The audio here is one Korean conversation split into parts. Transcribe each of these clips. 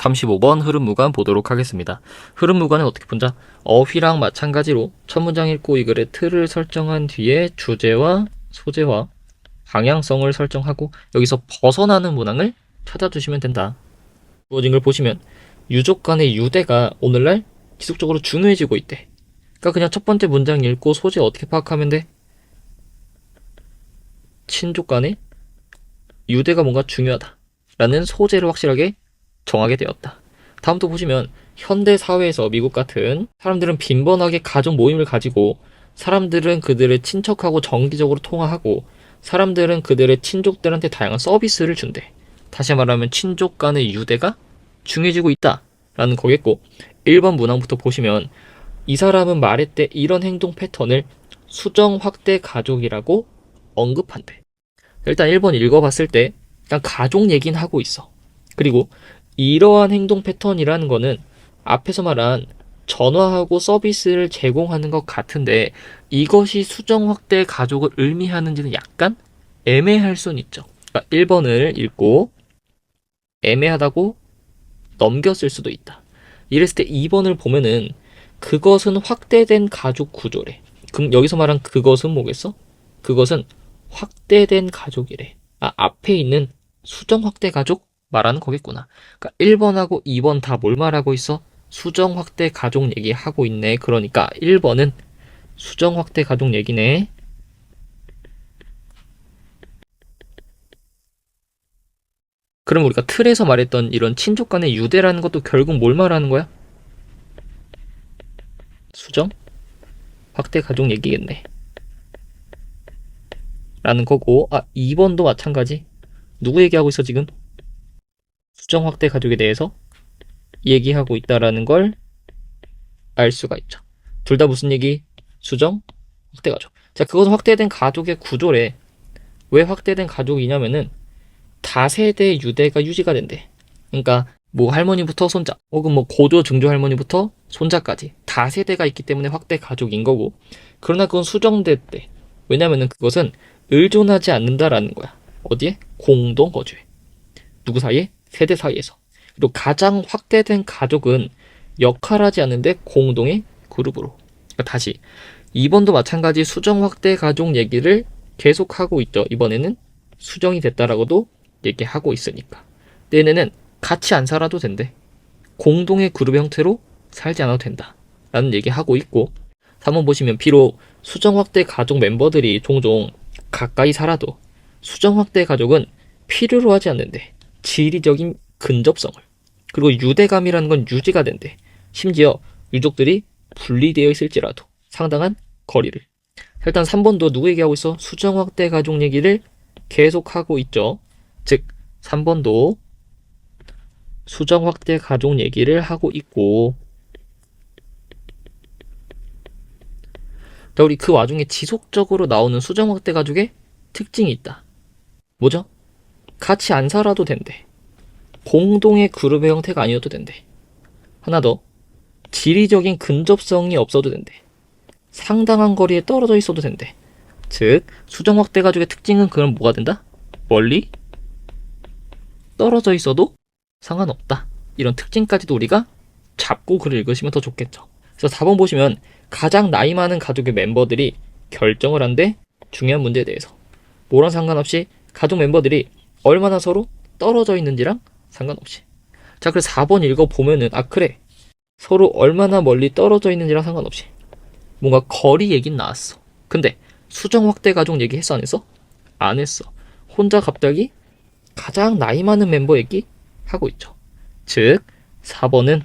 35번 흐름 무관 보도록 하겠습니다. 흐름 무관은 어떻게 본자? 어휘랑 마찬가지로 첫 문장 읽고 이 글의 틀을 설정한 뒤에 주제와 소재와 방향성을 설정하고 여기서 벗어나는 문항을 찾아주시면 된다. 주어진 걸 보시면 유족 간의 유대가 오늘날 지속적으로 중요해지고 있대. 그러니까 그냥 첫 번째 문장 읽고 소재 어떻게 파악하면 돼? 친족 간의 유대가 뭔가 중요하다. 라는 소재를 확실하게 정하게 되었다. 다음 또 보시면 현대 사회에서 미국 같은 사람들은 빈번하게 가족 모임을 가지고 사람들은 그들의 친척하고 정기적으로 통화하고 사람들은 그들의 친족들한테 다양한 서비스를 준대. 다시 말하면 친족 간의 유대가 중요해지고 있다. 라는 거겠고 1번 문항부터 보시면 이 사람은 말했대 이런 행동 패턴을 수정 확대 가족이라고 언급한대. 일단 1번 읽어봤을 때 일단 가족 얘기는 하고 있어. 그리고 이러한 행동 패턴이라는 거는 앞에서 말한 전화하고 서비스를 제공하는 것 같은데 이것이 수정 확대 가족을 의미하는지는 약간 애매할 수는 있죠. 그러니까 1번을 읽고 애매하다고 넘겼을 수도 있다. 이랬을 때 2번을 보면은 그것은 확대된 가족 구조래. 그럼 여기서 말한 그것은 뭐겠어? 그것은 확대된 가족이래. 아, 앞에 있는 수정 확대 가족 말하는 거겠구나. 그러니까 1번하고 2번 다 뭘 말하고 있어? 수정 확대 가족 얘기 하고 있네. 그러니까 1번은 수정 확대 가족 얘기네. 그럼 우리가 틀에서 말했던 이런 친족 간의 유대라는 것도 결국 뭘 말하는 거야? 수정? 확대 가족 얘기겠네. 라는 거고, 아, 2번도 마찬가지. 누구 얘기하고 있어, 지금? 수정 확대 가족에 대해서 얘기하고 있다라는 걸 알 수가 있죠. 둘 다 무슨 얘기? 수정 확대 가족. 자, 그것은 확대된 가족의 구조래. 왜 확대된 가족이냐면은 다세대 유대가 유지가 된대. 그러니까 뭐 할머니부터 손자 혹은 뭐 고조 증조 할머니부터 손자까지 다세대가 있기 때문에 확대 가족인 거고 그러나 그건 수정됐대. 왜냐면은 그것은 의존하지 않는다라는 거야. 어디에? 공동 거주에. 누구 사이에? 세대 사이에서. 그리고 가장 확대된 가족은 역할하지 않는데 공동의 그룹으로. 그러니까 다시 2번도 마찬가지 수정 확대 가족 얘기를 계속하고 있죠. 이번에는 수정이 됐다라고도 얘기하고 있으니까. 얘네는 같이 안 살아도 된대. 공동의 그룹 형태로 살지 않아도 된다. 라는 얘기하고 있고 3번 보시면 비록 수정 확대 가족 멤버들이 종종 가까이 살아도 수정 확대 가족은 필요로 하지 않는데 지리적인 근접성을 그리고 유대감이라는 건 유지가 된대. 심지어 유족들이 분리되어 있을지라도 상당한 거리를. 일단 3번도 누구 얘기하고 있어? 수정 확대 가족 얘기를 계속하고 있죠. 즉 3번도 수정 확대 가족 얘기를 하고 있고 자, 우리 그 와중에 지속적으로 나오는 수정 확대 가족의 특징이 있다. 뭐죠? 같이 안 살아도 된대. 공동의 그룹의 형태가 아니어도 된대. 하나 더. 지리적인 근접성이 없어도 된대. 상당한 거리에 떨어져 있어도 된대. 즉, 수정 확대 가족의 특징은 그럼 뭐가 된다? 멀리 떨어져 있어도 상관없다. 이런 특징까지도 우리가 잡고 글을 읽으시면 더 좋겠죠. 그래서 4번 보시면 가장 나이 많은 가족의 멤버들이 결정을 한데 중요한 문제에 대해서 뭐랑 상관없이 가족 멤버들이 얼마나 서로 떨어져 있는지랑 상관없이 자 그래서 4번 읽어보면은 아 그래 서로 얼마나 멀리 떨어져 있는지랑 상관없이 뭔가 거리 얘긴 나왔어 근데 수정 확대 가족 얘기 했어 안 했어? 안 했어 혼자 갑자기 가장 나이 많은 멤버 얘기 하고 있죠 즉 4번은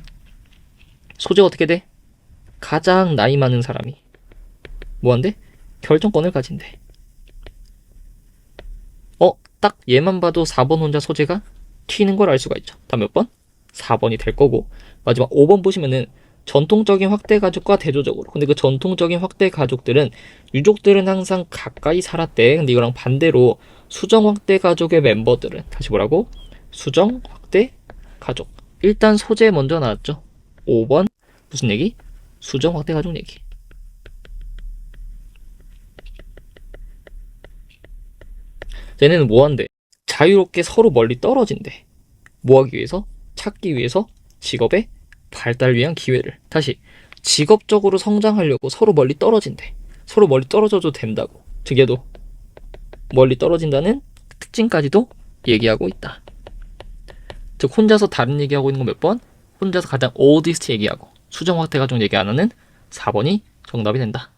소재 어떻게 돼? 가장 나이 많은 사람이 뭐한데? 결정권을 가진대. 어, 딱 얘만 봐도 4번 혼자 소재가 튀는 걸 알 수가 있죠. 다음 몇 번? 4번이 될 거고 마지막 5번 보시면은 전통적인 확대 가족과 대조적으로 근데 그 전통적인 확대 가족들은 유족들은 항상 가까이 살았대 근데 이거랑 반대로 수정 확대 가족의 멤버들은 다시 뭐라고? 수정 확대 가족 일단 소재 먼저 나왔죠 5번 무슨 얘기? 수정 확대 가족 얘기. 쟤네는 뭐 한대? 자유롭게 서로 멀리 떨어진대. 뭐 하기 위해서? 찾기 위해서 직업의 발달을 위한 기회를 다시 직업적으로 성장하려고 서로 멀리 떨어진대. 서로 멀리 떨어져도 된다고. 득에도 멀리 떨어진다는 특징까지도 얘기하고 있다. 즉 혼자서 다른 얘기하고 있는 건 몇 번? 혼자서 가장 oldest 얘기하고 수정 확대 가족 얘기 안 하는 4번이 정답이 된다.